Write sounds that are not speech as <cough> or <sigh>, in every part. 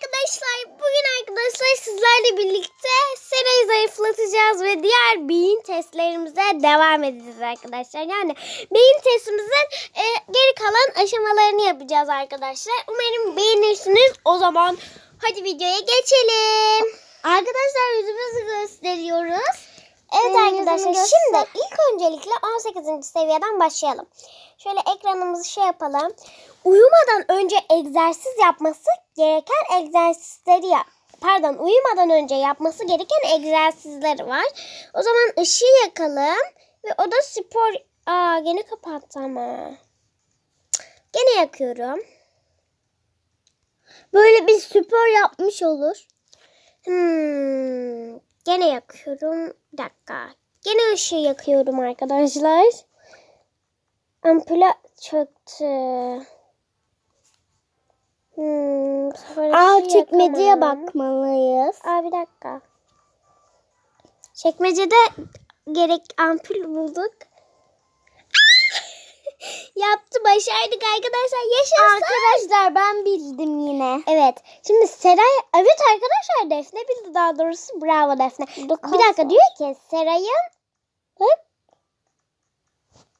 arkadaşlar. Bugün arkadaşlar sizlerle birlikte Sera'yı zayıflatacağız ve diğer beyin testlerimize devam edeceğiz arkadaşlar. Yani beyin testimizin e, geri kalan aşamalarını yapacağız arkadaşlar. Umarım beğenirsiniz. O zaman hadi videoya geçelim. Arkadaşlar yüzümüzü gösteriyoruz. Evet Benim arkadaşlar şimdi ilk öncelikle 18. seviyeden başlayalım. Şöyle ekranımızı şey yapalım. Uyumadan önce egzersiz yapması gereken egzersizleri yap. Pardon uyumadan önce yapması gereken egzersizleri var. O zaman ışığı yakalım. Ve o da spor... Aa gene kapattı ama. Gene yakıyorum. Böyle bir spor yapmış olur. Hmm, gene yakıyorum. Bir dakika. Gene ışığı yakıyorum arkadaşlar. Ampule çöktü. Hmm, bu sefer Aa ışığı çekmeceye yakamam. bakmalıyız. Aa bir dakika. Çekmecede gerek ampul bulduk. Yaptı başardık arkadaşlar. Yaşasın. Arkadaşlar ben bildim yine. Evet. Şimdi Seray evet arkadaşlar Defne bildi daha doğrusu. Bravo Defne. Bir dakika diyor ki Seray'ın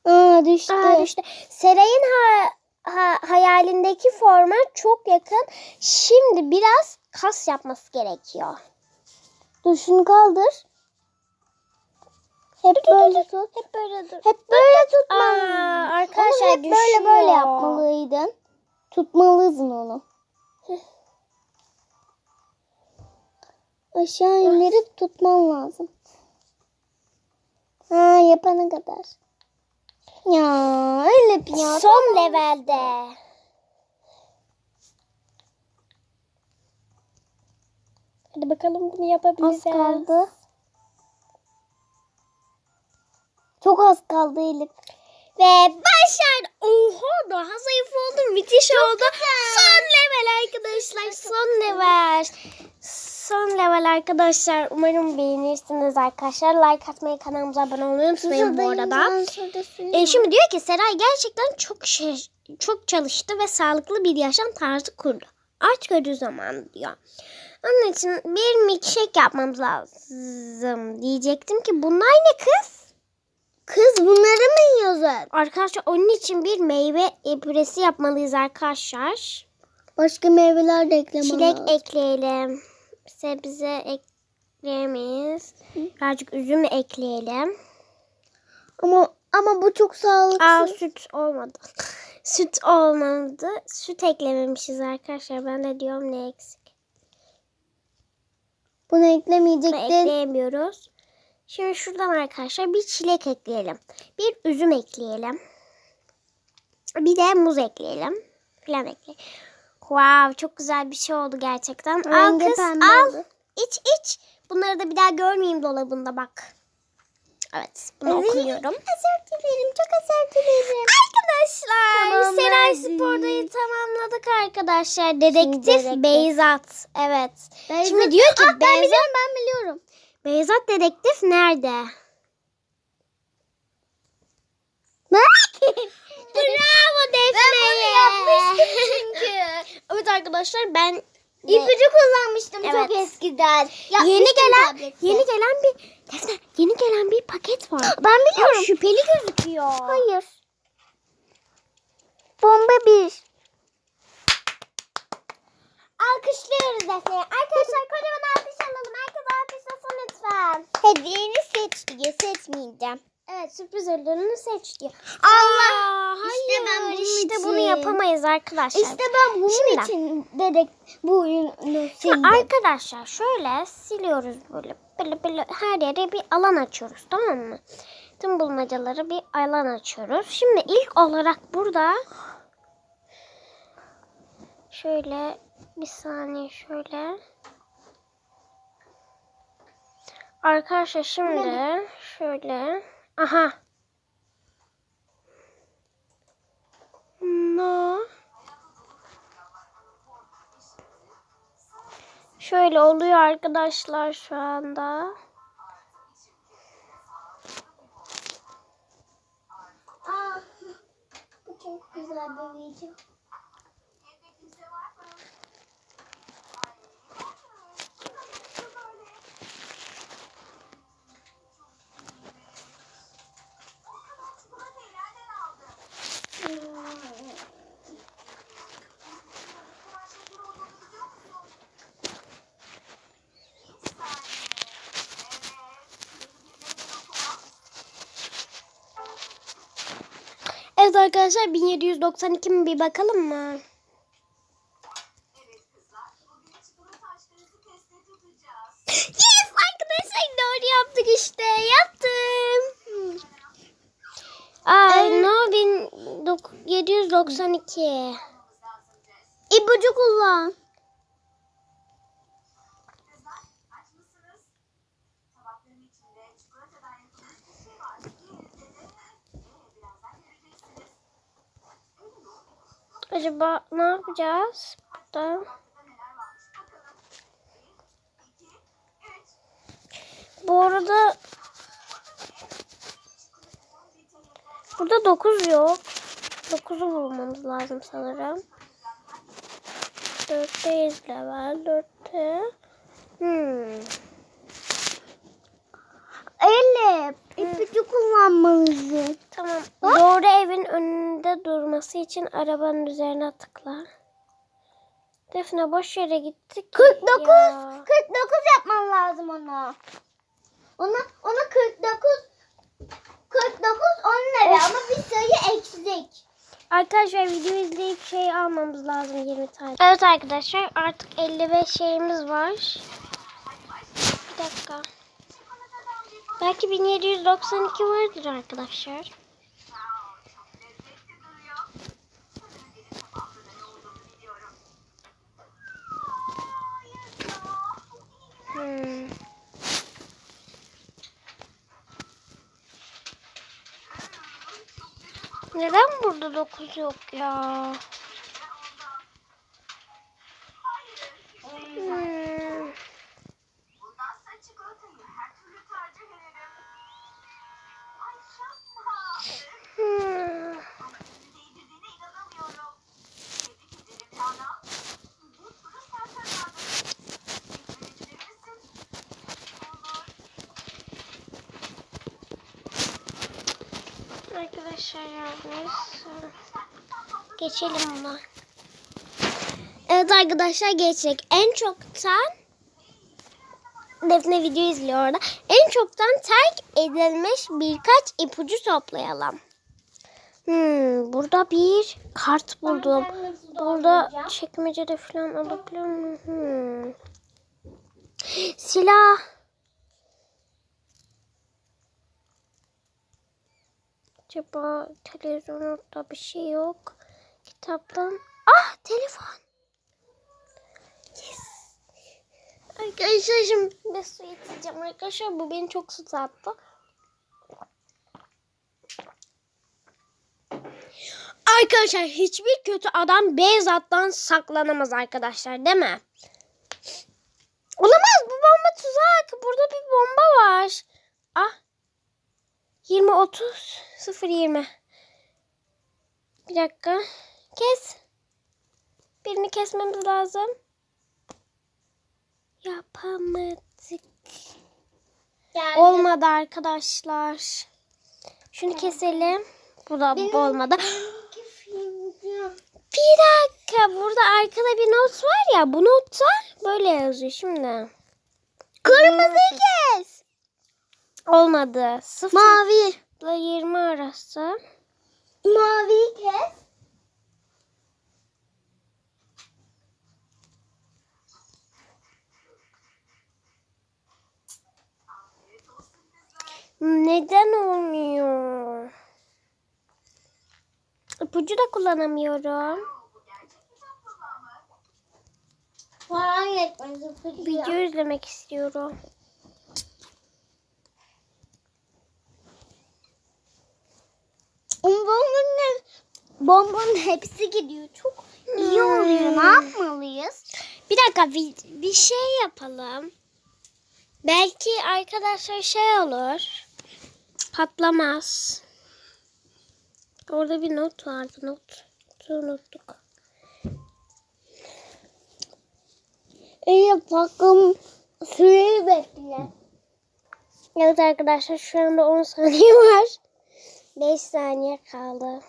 Aa düştü. Aa, düştü. Seray'ın ha, ha- hayalindeki forma çok yakın. Şimdi biraz kas yapması gerekiyor. Dur şunu kaldır. Hep böyle tut. Hep böyle dur. Hep böyle Aa, tutmalısın. arkadaşlar Onu hep böyle böyle düşüyor. yapmalıydın. Tutmalıydın onu. Aşağı indirip tutman lazım. Ha yapana kadar. Ya öyle ya. Son levelde. Hadi bakalım bunu Az yapabileceğiz. kaldı. Çok az kaldı Elif. Ve başardı. Oha daha zayıf oldum. Müthiş oldu. Son level arkadaşlar. Son level. Son level arkadaşlar. Umarım beğenirsiniz arkadaşlar. Like atmayı kanalımıza abone olmayı unutmayın bu arada. E, şimdi diyor ki Seray gerçekten çok şey, çok çalıştı ve sağlıklı bir yaşam tarzı kurdu. Artık ödü zaman diyor. Onun için bir milkshake yapmamız lazım diyecektim ki bunlar ne kız? Kız bunları mı yiyorsun? Arkadaşlar onun için bir meyve püresi yapmalıyız arkadaşlar. Başka meyveler de ekleme Çilek ekleyelim. Sebze ekleyemeyiz. Birazcık üzüm ekleyelim. Ama ama bu çok sağlıksız. Aa süt olmadı. <laughs> süt olmadı. Süt eklememişiz arkadaşlar. Ben de diyorum ne eksik. Bunu Bunu eklemeyecektin. ekleyemiyoruz. Şimdi şuradan arkadaşlar bir çilek ekleyelim. Bir üzüm ekleyelim. Bir de muz ekleyelim. Falan ekleyelim. Wow çok güzel bir şey oldu gerçekten. al kız al. oldu. İç iç. Bunları da bir daha görmeyeyim dolabında bak. Evet bunu Evet. okuyorum. Özür dilerim. Çok özür dilerim. Arkadaşlar Tamam, Seray. Spor'dayı tamamladık arkadaşlar. Dedektif dedektif. Beyzat. Evet. Beyzat- Şimdi diyor ki Aa, ben Beyzat, biliyorum ben biliyorum. Beyzat dedektif nerede? <laughs> Bravo Defne'ye. yapmıştım çünkü. <laughs> evet arkadaşlar ben İpucu kullanmıştım Evet. çok eskiden. yeni Yapmıştım gelen tablette. yeni gelen bir Defne yeni gelen bir paket var. <gasps> Ben Ama biliyorum. şüpheli gözüküyor. Hayır. Bomba bir. Alkışlıyoruz Defne'ye. Arkadaşlar kocaman alkış alalım. Herkes alkışlasın lütfen. Hediyeni seç diye seçmeyeceğim. Evet sürpriz ödülünü seç diyor. Allah! hayır. İşte ben bunun işte için. bunu yapamayız arkadaşlar. İşte ben bunun Şimdi. için dedek bu oyunu sildim. arkadaşlar şöyle siliyoruz böyle. Böyle böyle her yere bir alan açıyoruz tamam mı? Tüm bulmacaları bir alan açıyoruz. Şimdi ilk olarak burada şöyle bir saniye şöyle. Arkadaşlar şimdi şöyle. Aha. No. Şöyle oluyor arkadaşlar şu anda. Aa, bu çok güzel bir video. Evet arkadaşlar 1792 mi bir bakalım mı? 1792. İpucu kullan. Acaba ne yapacağız burada? Bu arada burada 9 yok. 9'u bulmamız lazım sanırım. 4'teyiz level 4'te. Hmm. Elif. İpucu kullanmalısın. Tamam. Doğru evin önünde durması için arabanın üzerine tıkla. Defne boş yere gittik. 49. Ya. 49 yapman lazım ona. Ona ona 49 49 10 lira ama bir sayı eksik. Arkadaşlar video izleyip şey almamız lazım 20 tane. Evet arkadaşlar artık 55 şeyimiz var. Bir dakika. Belki 1792 vardır arkadaşlar. Hmm. Neden burada 9 yok ya? Hmm. Hmm. Arkadaşlar yalnız geçelim buna. Evet arkadaşlar geçecek. En çoktan Defne video izliyor orada. En çoktan terk edilmiş birkaç ipucu toplayalım. Hmm, burada bir kart buldum. Burada çekmecede falan alabiliyor muyum? Hmm. Silah. Acaba televizyonda bir şey yok. Kitaptan. Ah telefon. Yes. Arkadaşlar şimdi bir su içeceğim. Arkadaşlar bu beni çok su sattı. Arkadaşlar hiçbir kötü adam Beyzat'tan saklanamaz arkadaşlar değil mi? Olamaz bu bomba tuzak. Burada bir bomba var. Ah 20 30 0 20. Bir dakika. Kes. Birini kesmemiz lazım. Yapamadık. Olmadı arkadaşlar. Şunu keselim. Bu da bu olmadı. Bir dakika. Burada arkada bir not var ya. Bu notta böyle yazıyor şimdi. Kırmızı kes. Olmadı. 0 Mavi. ile 20 arası. Mavi kes. Neden olmuyor? İpucu da kullanamıyorum. Falan yetmez. Video izlemek istiyorum. Bombanın, bombanın hepsi gidiyor. Çok iyi oluyor. Ne yapmalıyız? Bir dakika bir, bir şey yapalım. Belki arkadaşlar şey olur. Patlamaz. Orada bir not vardı. Not. Unuttuk. İyi bakın. Süreyi bekle. Evet arkadaşlar şu anda 10 saniye var. 5 saniye kaldı.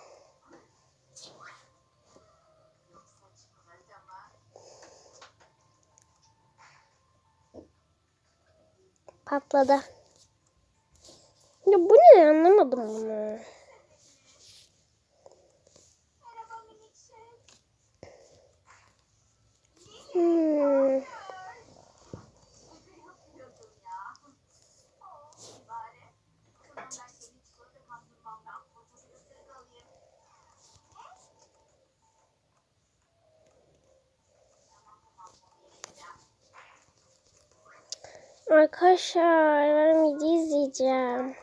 Patladı. Ya bu ne anlamadım bunu. Hmm. Arkadaşlar ben video izleyeceğim.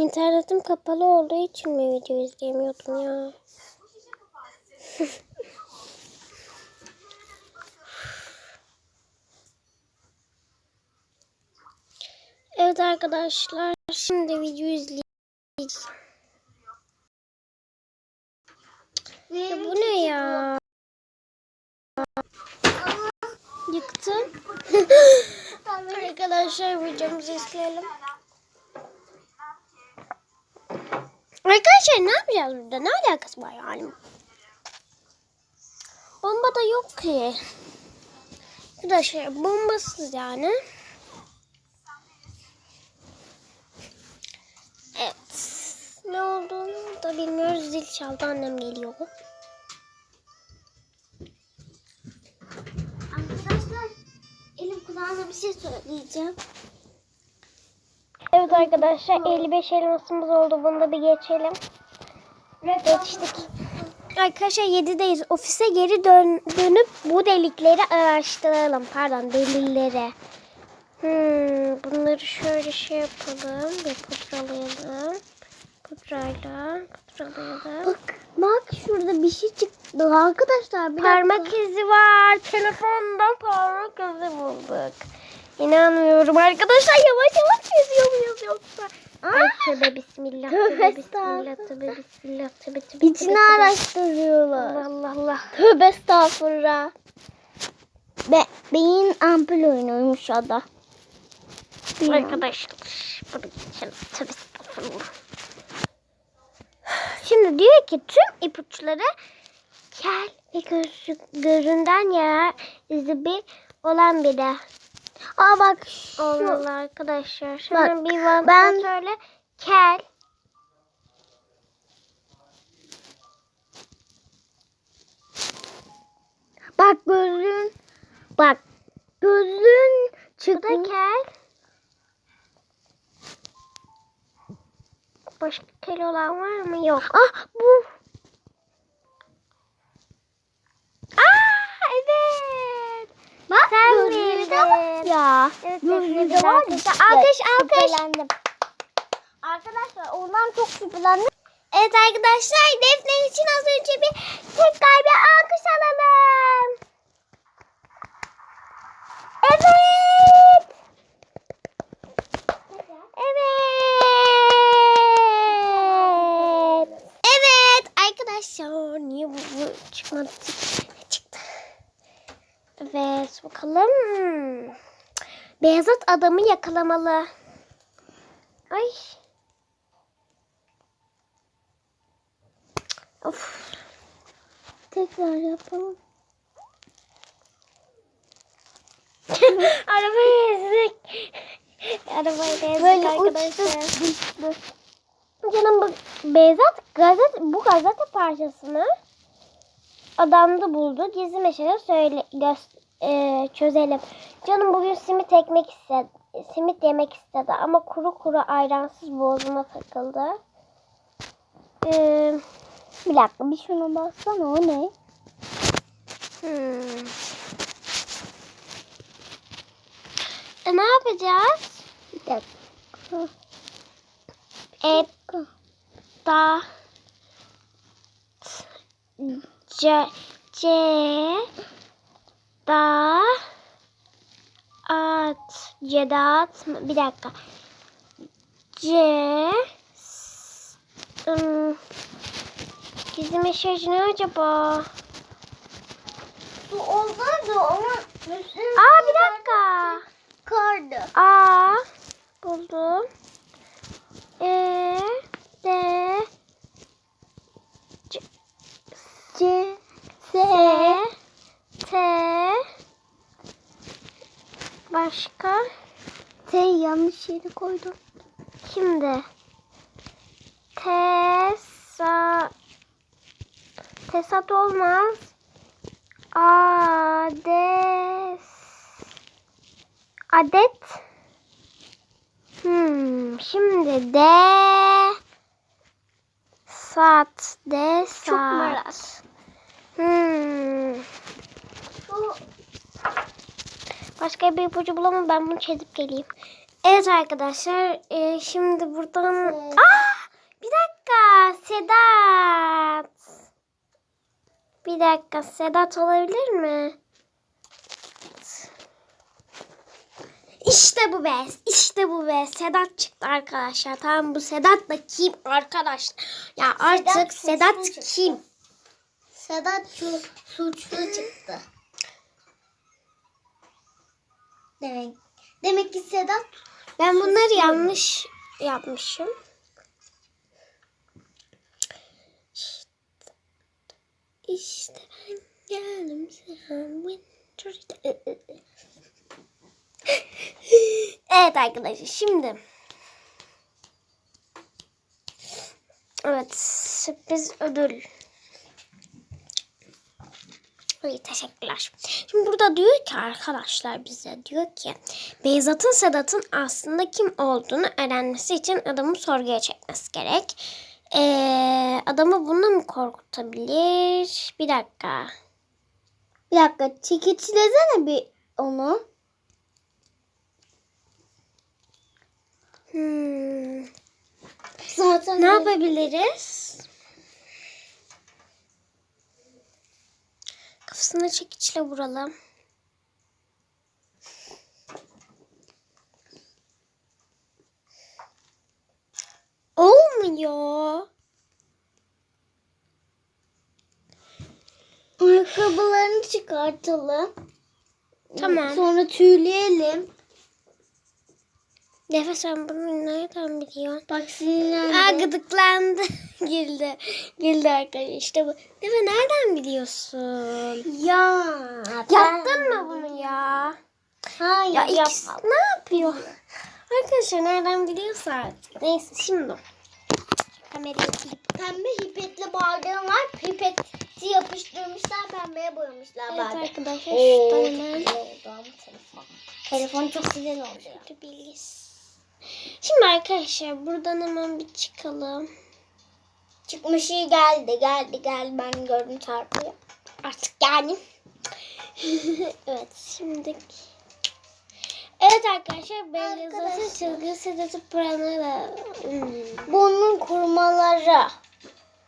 İnternetim kapalı olduğu için mi video izleyemiyordum ya? <laughs> evet arkadaşlar şimdi video izleyeceğiz. Ya bu ne ya? Yıktın. <laughs> Arkadaşlar videomuzu izleyelim. Arkadaşlar ne yapacağız burada? Ne alakası var yani? Bomba da yok ki. Arkadaşlar bombasız yani. Evet. Ne olduğunu da bilmiyoruz. Zil çaldı annem geliyor. Arkadaşlar elim kulağına bir şey söyleyeceğim. Evet arkadaşlar 55 elmasımız oldu. Bunu da bir geçelim. Geçtik. Arkadaşlar 7'deyiz. Ofise geri dön dönüp bu delikleri araştıralım. Pardon delilleri. Hmm, bunları şöyle şey yapalım. Bir pudralayalım. Pudrayla pudralayalım. Bak bak şurada bir şey çıktı arkadaşlar. Bir Parmak dakika. izi var. Telefondan parmak izi bulduk. İnanmıyorum arkadaşlar yavaş yavaş yazıyor muyuz yoksa? Ay tövbe bismillah. Tövbe bismillah. Tövbe bismillah. Tövbe tövbe. İçini araştırıyorlar. Allah Allah Allah. Tövbe estağfurullah. Be beyin ampul oynuyormuş o da. Arkadaşlar. Bunu geçelim. Tövbe estağfurullah. <sighs> Şimdi diyor ki tüm ipuçları kel ve gözü, gözünden yarar izi bir olan biri. Aa bak şu. Olmalı arkadaşlar. Şimdi Bak, bir ben- vantilatörle kel. Bak gözün. Bak gözün Bu çıktı. da kel. Başka kel olan var mı? Yok. Ah bu. Aa evet. Bak Sen gözlüğe bildin. bak ya. Evet, Gözlüğe Defne de var alkış. Alkış. Arkadaşlar ondan çok şüphelendim. Evet arkadaşlar Defne için az önce bir tekrar bir alkış alalım. Evet. Evet arkadaşlar niye bu, bu çıkmadı? Çıktı. Bakalım. Beyazıt adamı yakalamalı. Ay. Of. Tekrar yapalım. <laughs> Arabayı ezdik. Arabayı ezdik Böyle arkadaşlar. uçtu. Canım bu Beyzat gazete, bu gazete parçasını adamda buldu. Gizli meşale söyle göz- e, çözelim. Canım bugün simit ekmek istedi. Simit yemek istedi ama kuru kuru ayransız boğazıma takıldı. Ee, Bir dakika bir şuna baksana o ne? hmm. E, ne yapacağız? Bir dakika. Da c c da at cedat mı? bir dakika c ım, gizli mesaj ne acaba? Su olsaydı ama Aa bir dakika. kardı. A buldum. E D C, S S, T başka T yanlış yere koydum. kimdi? Tesa Tesat olmaz. Ades Adet Hmm, şimdi de Saat de saat. Çok merak. Hmm. Bu Başka bir ipucu bulamam ben bunu çizip geleyim. Evet arkadaşlar e, şimdi buradan... Evet. Aa, bir dakika Sedat. Bir dakika Sedat olabilir mi? İşte bu be. işte bu be. Sedat çıktı arkadaşlar. Tamam bu Sedat da kim arkadaşlar? Ya artık Sedat çıktı. kim? Sedat su, suçlu çıktı. Demek demek ki Sedat Ben bunları yanlış yapmışım. İşte ben geldim sen <laughs> Evet arkadaşlar şimdi. Evet sürpriz ödül İyi teşekkürler. Şimdi burada diyor ki arkadaşlar bize diyor ki Beyzat'ın Sedat'ın aslında kim olduğunu öğrenmesi için adamı sorguya çekmesi gerek. Ee, adamı bununla mı korkutabilir? Bir dakika. bir dakika çekiçlesene bir onu. Hmm, Zaten ne yapabiliriz? Kafasına çekiçle vuralım. Olmuyor. Ayakkabılarını çıkartalım. Tamam. Sonra tüyleyelim. Nefes sen bunu nereden biliyorsun? Bak sinirlendi. Aa gıdıklandı. <laughs> Güldü. Güldü arkadaşlar. İşte bu. Değil mi? Nereden biliyorsun? Ya. Yaptın mı bunu ya? Hayır Ya ikisi yapmadım. ne yapıyor? Arkadaşlar nereden biliyorsa artık. Neyse şimdi. Kamerayı. Pembe hipetli bardağım var. Pipeti yapıştırmışlar pembeye boyamışlar Evet bardağı. arkadaşlar Oo, oldu ama telefon. Çok güzel oldu bilgis. Şimdi arkadaşlar buradan hemen bir çıkalım. Çıkmış iyi geldi geldi geldi ben gördüm çarpıyı. Artık yani. <laughs> evet şimdi. Evet arkadaşlar Beyazıt'ın çılgın sedası pranı hmm. Bunun kurmaları.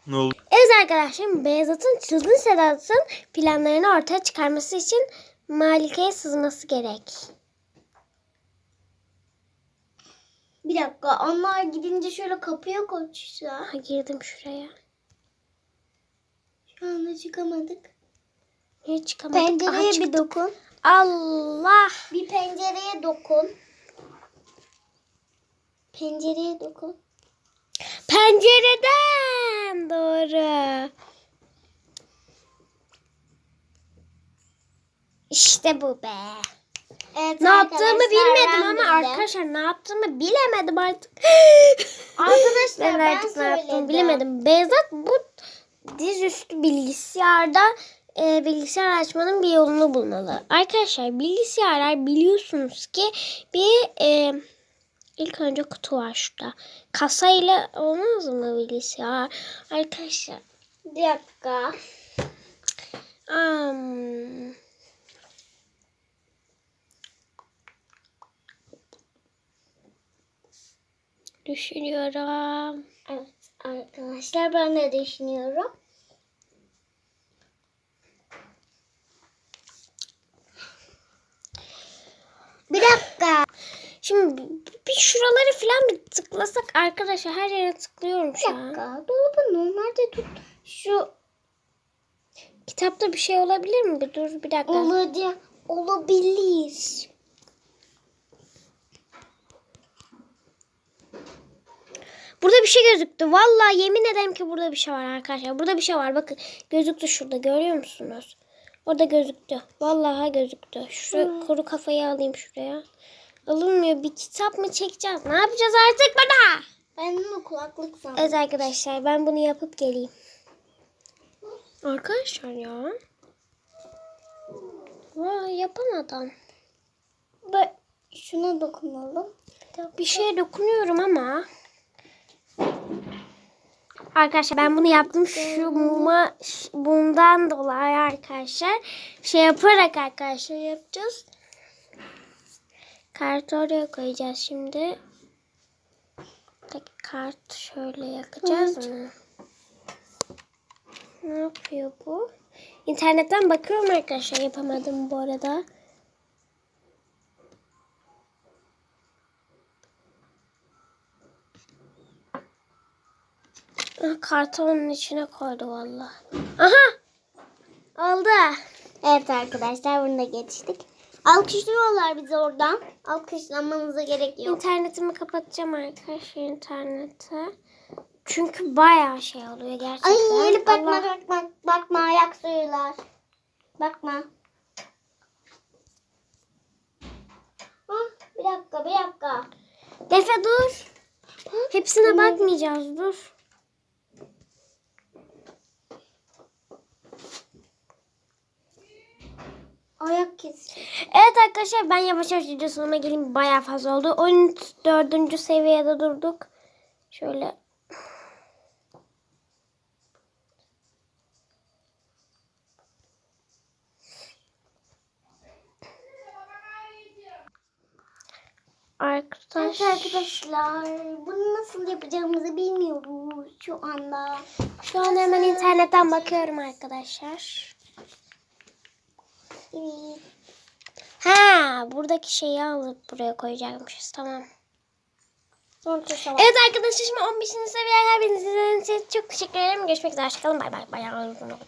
Ne oldu? Evet arkadaşlar Beyazıt'ın çılgın sedasının planlarını ortaya çıkarması için Malike'ye sızması gerek. Bir dakika onlar gidince şöyle kapıya koşsa. Ha, girdim şuraya. Şu anda çıkamadık. Niye çıkamadık? Aha, Pencereye çıktık. bir dokun. Allah. Bir pencereye dokun. Pencereye dokun. Pencereden doğru. İşte bu be. Evet, Ne yaptığımı bilmedim ama bildim. arkadaşlar ne yaptığımı bilemedim artık. <gasps> Arkadaşlar, ben artık ne yaptığımı bilemedim. Beyzat bu dizüstü bilgisayarda e, bilgisayar açmanın bir yolunu bulmalı. Arkadaşlar bilgisayarlar biliyorsunuz ki bir e, ilk önce kutu var şurada. Kasayla olmaz mı bilgisayar? Arkadaşlar Bir dakika. am, düşünüyorum. Evet arkadaşlar ben de düşünüyorum. Bir dakika. Şimdi bir şuraları falan bir tıklasak arkadaşlar her yere tıklıyorum Bir şu an. dakika. Dolabı normalde tut. Şu Kitapta bir şey olabilir mi? Bir dur bir dakika. olacak olabilir. Burada bir şey gözüktü. Vallahi yemin ederim ki burada bir şey var arkadaşlar. Burada bir şey var. Bakın gözüktü şurada. Görüyor musunuz? Orada gözüktü. Vallahi gözüktü. Şu kuru kafayı alayım şuraya. Alınmıyor. Bir kitap mı çekeceğiz? Ne yapacağız artık bana? Ben bunu kulaklık sandım. Evet arkadaşlar ben bunu yapıp geleyim. Arkadaşlar ya. Vay yapamadım. Ve şuna dokunalım. Bir şeye dokunuyorum ama. Arkadaşlar ben bunu yaptım şu muma bundan dolayı arkadaşlar şey yaparak arkadaşlar yapacağız. Kartı oraya koyacağız şimdi. Kart şöyle yakacağız mı? Ne yapıyor bu? İnternetten bakıyorum arkadaşlar yapamadım bu arada. Ah, Kartı onun içine koydu valla. Aha! Oldu. Evet arkadaşlar bunu da geçtik. Alkışlıyorlar bizi oradan. Alkışlanmanıza gerek yok. İnternetimi kapatacağım arkadaşlar interneti. Çünkü bayağı şey oluyor gerçekten. Ay Elif bakma Allah- bakma bakma ayak suyular. Bakma. Ah, bir dakika bir dakika. Defe dur. Hepsine bakmayacağız dur. Evet arkadaşlar ben yavaş yavaş video sonuna geleyim. Bayağı fazla oldu. 14. seviyede durduk. Şöyle. Evet Arkadaşlar arkadaşlar bunu nasıl yapacağımızı bilmiyoruz şu anda. şu an hemen internetten bakıyorum arkadaşlar. Ha, buradaki şeyi alıp buraya koyacakmışız. Tamam. Evet arkadaşlar şimdi 15. seviyeye geldiğiniz için çok teşekkür ederim. Görüşmek üzere. Hoşçakalın. Bay bay. Bayağı uzun oldu.